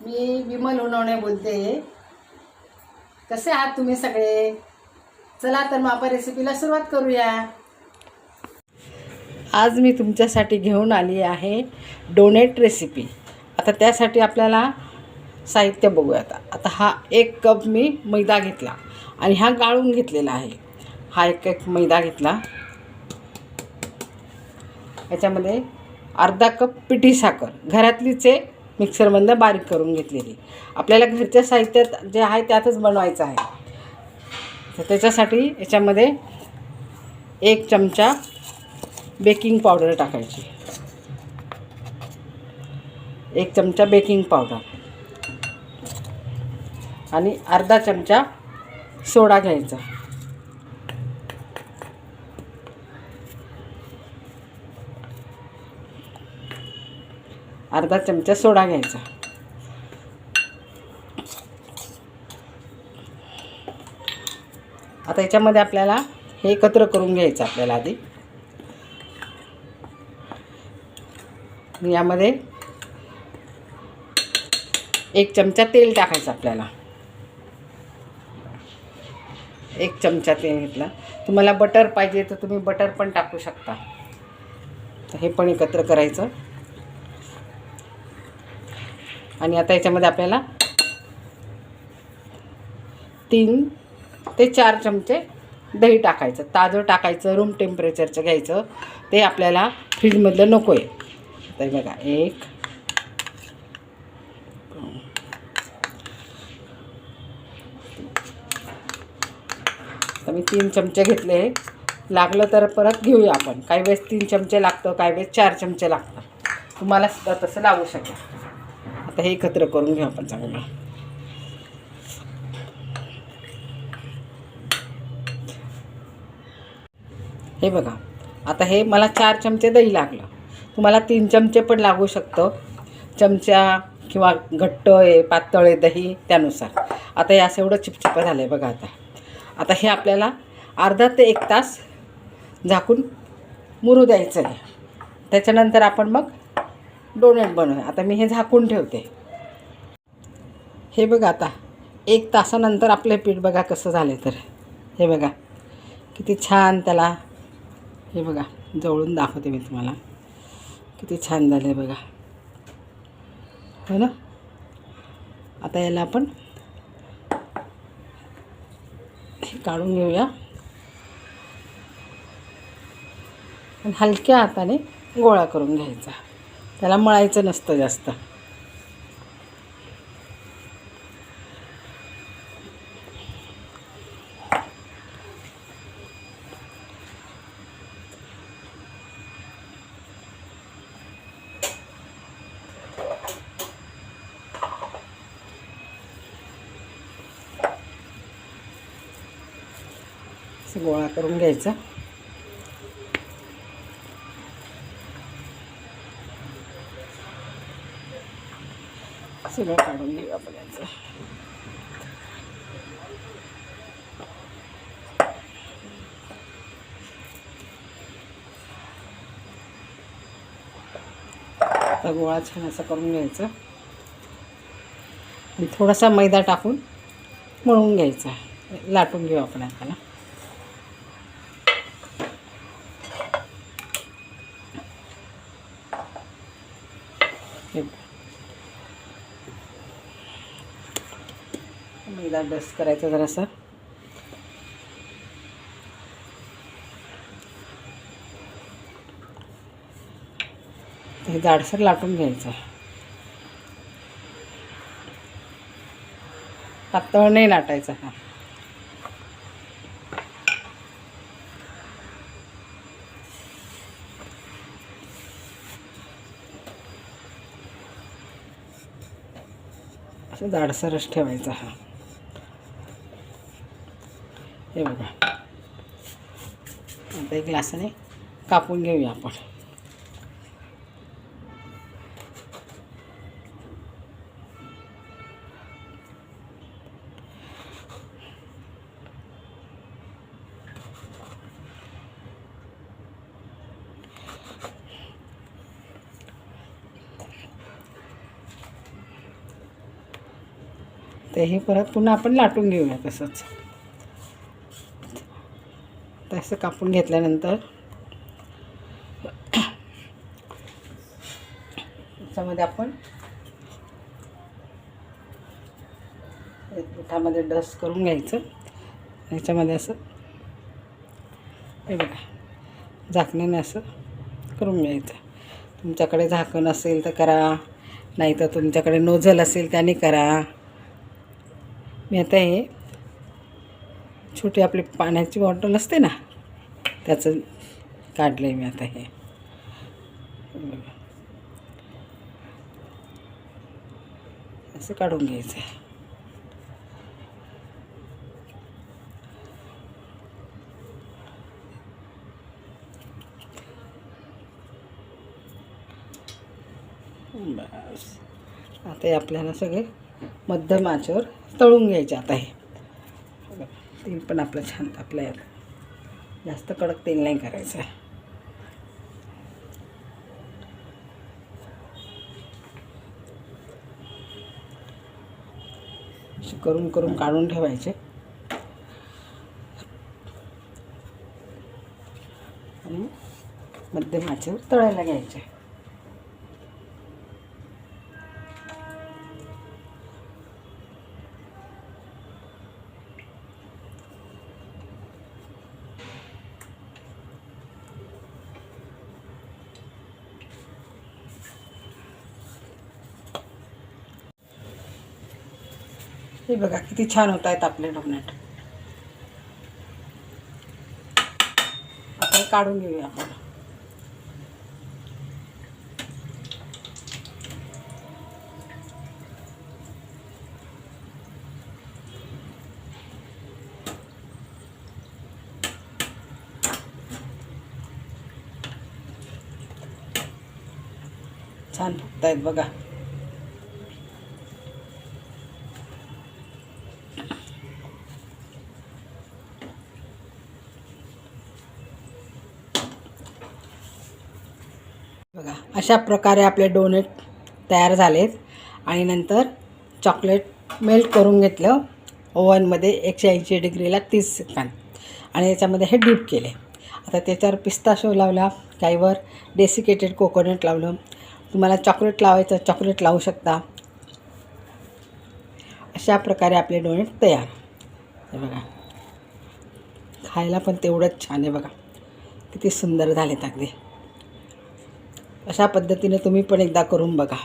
मी विमल उनवणे बोलते. कसे आहात तुम्ही सगळे? चला तर मग आपण रेसिपीला सुरुवात करूया. आज मी तुमच्यासाठी घेऊन आली आहे डोनेट रेसिपी आता त्यासाठी आपल्याला साहित्य बघूयात आता. हा एक कप मी मैदा घेतला आणि हा गाळून घेतलेला आहे. हा एक एक मैदा घेतला. याच्यामध्ये अर्धा कप पिठी साखर. घरातलीच आहे मिक्सरमधनं बारीक करून घेतलेली. आपल्याला घरच्या साहित्यात जे आहे त्यातच बनवायचं आहे. तर त्याच्यासाठी याच्यामध्ये एक चमचा बेकिंग पावडर टाकायची. एक चमचा बेकिंग पावडर. आणि अर्धा चमचा सोडा घ्यायचा. अर्धा चमचा सोडा घ्यायचा. आता याच्यामध्ये आपल्याला हे एकत्र करून घ्यायचं आपल्याला आधी. यामध्ये एक चमचा तेल टाकायचं आपल्याला. एक चमचा तेल घेतला. तुम्हाला बटर पाहिजे तर तुम्ही बटर पण टाकू शकता. हे पण एकत्र करायचं. आणि आता याच्यामध्ये आपल्याला तीन ते चार चमचे दही टाकायचं ताजं टाकायचं रूम टेम्परेचरचं घ्यायचं. ते आपल्याला फ्रीजमधलं नको आहे तर बघा एक तर मी तीन चमचे घेतले. लागलं तर परत घेऊया आपण. काही वेळेस तीन चमचे लागतं काही वेळेस चार चमचे लागतं तुम्हाला सुद्धा तसं लागू शकेल. आता हे एकत्र करून घेऊ आपण चांगलं. हे बघा आता हे मला चार चमचे दही लागलं. तुम्हाला तीन चमचे पण लागू शकतं. चमचा किंवा घट्ट आहे पातळ आहे दही त्यानुसार. आता हे असं एवढं चिपचिपं झालं आहे बघा आता. आता हे आपल्याला अर्धा ते एक तास झाकून मुरू द्यायचं आहे त्याच्यानंतर आपण मग डोनेट बनवूया. आता मी हे झाकून ठेवते. हे बघा आता एक तासानंतर आपले पीठ बघा कसं झाले तर. हे बघा किती छान त्याला हे बघा जवळून दाखवते मी तुम्हाला. किती छान झालं आहे बघा. हो ना? आता याला आपण हे काढून घेऊया. हलक्या हाताने गोळा करून घ्यायचा. त्याला मळायचं नसतं जास्त. गोळा करून घ्यायचा. सगळं काढून घेऊ आपण याचं. आता गोळा छान असं करून घ्यायचं. आणि थोडासा मैदा टाकून मळून घ्यायचा. लाटून घेऊ आपण आता हे बघ. मैदा डस्ट करायचा जरासा. हे जाडसर लाटून घ्यायचं. पातळ नाही लाटायचा हा. असं जाडसरच ठेवायचा हा. हे बघा. आता एक ग्लासाने कापून घेऊया आपण. तेही परत पुन्हा आपण लाटून घेऊया तसंच. तसं कापून घेतल्यानंतर त्याच्यामध्ये आपण एक पिठामध्ये डस्ट करून घ्यायचं. याच्यामध्ये असं हे बघा झाकण्याने असं करून घ्यायचं. तुमच्याकडे झाकण असेल तर करा नाही तर तुमच्याकडे नोझल असेल त्याने करा. मी आता हे छोटी आपली पाण्याची बॉटल असते ना त्याचं काढलं आहे मी आता हे. असं काढून घ्यायचं. आहे बस. आता हे आपल्याला सगळे मध्यम आचेवर तळून घ्यायचे आता हे. तेल पण आपलं छान तापलं जास्त कडक तेल नाही करायचं आहे करून करून काढून ठेवायचे. आणि मध्यम आचेवर तळायला घ्यायचे. हे बघा किती छान होत आहेत आपले डोनेट. आपण काढून घेऊया. आपण छान फुगत आहेत बघा. बघा अशा प्रकारे आपले डोनेट तयार झालेत. आणि नंतर चॉकलेट मेल्ट करून घेतलं. ओव्हनमध्ये एकशे ऐंशी डिग्रीला तीस सेकंद. आणि याच्यामध्ये हे डीप केले. आता त्याच्यावर पिस्ता शो लावला काहीवर डेसिकेटेड कोकोनट लावलं. तुम्हाला चॉकलेट लावायचं चॉकलेट लावू शकता. अशा प्रकारे आपले डोनेट तयार. हे बघा. खायला पण तेवढंच छान आहे बघा. किती सुंदर झालेत अगदी. अशा पद्धतीने तुम्ही पण एकदा करून बघा.